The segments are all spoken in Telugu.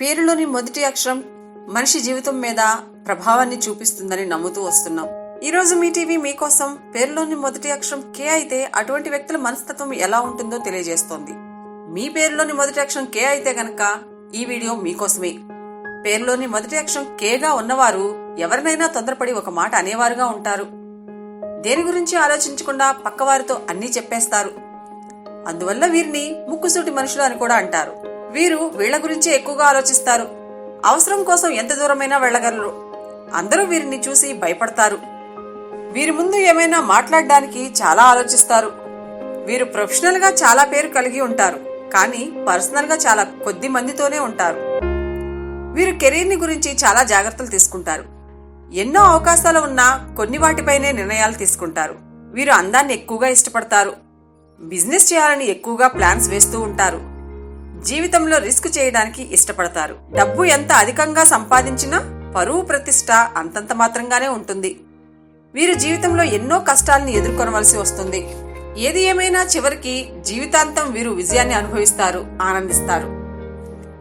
పేరులోని మొదటి అక్షరం మనిషి జీవితం మీద ప్రభావాన్ని చూపిస్తుందని నమ్ముతూ వస్తున్నాం. ఈ రోజు మీ టీవీ మీకోసం పేరులోని మొదటి అక్షరం కే అయితే అటువంటి వ్యక్తుల మనస్తత్వం ఎలా ఉంటుందో తెలియజేస్తోంది. మీ పేరులోని మొదటి అక్షరం కే అయితే గనక ఈ వీడియో మీకోసమే. పేరులోని మొదటి అక్షరం కేగా ఉన్నవారు ఎవరినైనా తొందరపడి ఒక మాట అనేవారుగా ఉంటారు. దేని గురించి ఆలోచించకుండా పక్కవారితో అన్నీ చెప్పేస్తారు. అందువల్ల వీరిని ముక్కుసూటి మనుషులు అని కూడా అంటారు. వీరు వీళ్ళ గురించే ఎక్కువగా ఆలోచిస్తారు. అవసరం కోసం ఎంత దూరమైనా వెళ్ళగలరు. అందరూ వీరిని చూసి భయపడతారు. వీరి ముందు ఏమైనా మాట్లాడడానికి చాలా ఆలోచిస్తారు. వీరు ప్రొఫెషనల్గా చాలా పేరు కలిగి ఉంటారు. కానీ పర్సనల్గా చాలా కొద్ది మందితోనే ఉంటారు. వీరు కెరీర్ని గురించి చాలా జాగ్రత్తలు తీసుకుంటారు. ఎన్నో అవకాశాలు ఉన్నా కొన్ని వాటిపైనే నిర్ణయాలు తీసుకుంటారు. వీరు అందాన్ని ఎక్కువగా ఇష్టపడతారు. బిజినెస్ చేయాలని ఎక్కువగా ప్లాన్స్ వేస్తూ ఉంటారు. జీవితంలో రిస్క్ చేయడానికి ఇష్టపడతారు. డబ్బు ఎంత అధికంగా సంపాదించినా పరువు ప్రతిష్ట అంతంత మాత్రంగానే ఉంటుంది. వీరు జీవితంలో ఎన్నో కష్టాలను ఎదుర్కొనవలసి వస్తుంది. ఏది ఏమైనా చివరికి జీవితాంతం వీరు విజయాన్ని అనుభవిస్తారు ఆనందిస్తారు.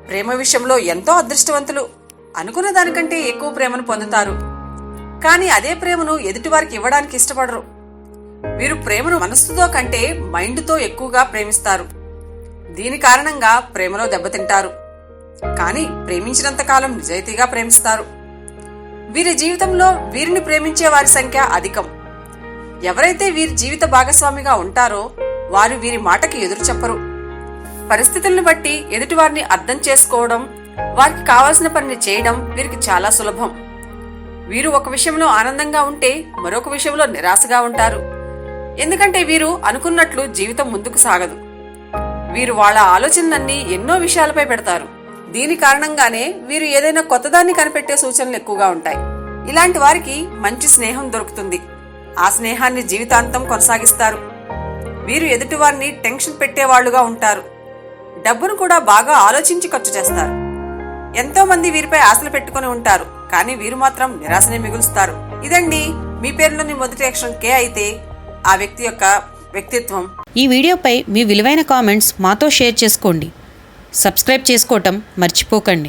ప్రేమ విషయంలో ఎంతో అదృష్టవంతులు అనుకున్న దానికంటే ఎక్కువ ప్రేమను పొందుతారు. కానీ అదే ప్రేమను ఎదుటివారికి ఇవ్వడానికి ఇష్టపడరు. వీరు ప్రేమను మనస్సుతో కంటే మైండ్తో ఎక్కువగా ప్రేమిస్తారు. దీని కారణంగా ప్రేమలో దెబ్బతింటారు. కానీ ప్రేమించినంత కాలం నిజాయితీగా ప్రేమిస్తారు. వీరి జీవితంలో వీరిని ప్రేమించే వారి సంఖ్య అధికం. ఎవరైతే వీరి జీవిత భాగస్వామిగా ఉంటారో వారు వీరి మాటకి ఎదురు చెప్పరు. పరిస్థితులను బట్టి ఎదుటివారిని అర్థం చేసుకోవడం వారికి కావాల్సిన పనిని చేయడం వీరికి చాలా సులభం. వీరు ఒక విషయంలో ఆనందంగా ఉంటే మరొక విషయంలో నిరాశగా ఉంటారు. ఎందుకంటే వీరు అనుకున్నట్లు జీవితం ముందుకు సాగదు. వీరు వాళ్ళ ఆలోచనలన్నీ ఎన్నో విషయాలపై పెడతారు. దీని కారణంగానే వీరు ఏదైనా కొత్తదాన్ని కనిపెట్టే సూచనలు ఎక్కువగా ఉంటాయి. ఇలాంటి వారికి మంచి స్నేహం దొరుకుతుంది. ఆ స్నేహాన్ని జీవితాంతం కొనసాగిస్తారు. వీరు ఎదుటివారిని టెన్షన్ పెట్టేవాళ్ళుగా ఉంటారు. డబ్బును కూడా బాగా ఆలోచించి ఖర్చు చేస్తారు. ఎంతో మంది వీరిపై ఆశలు పెట్టుకుని ఉంటారు. కానీ వీరు మాత్రం నిరాశనే మిగులుస్తారు. ఇదండి మీ పేరులోని మొదటి అక్షరం కే అయితే ఆ వ్యక్తి యొక్క వ్యక్తిత్వం. ఈ వీడియోపై మీ విలువైన కామెంట్స్ మాతో షేర్ చేసుకోండి. సబ్స్క్రైబ్ చేసుకోవటం మర్చిపోకండి.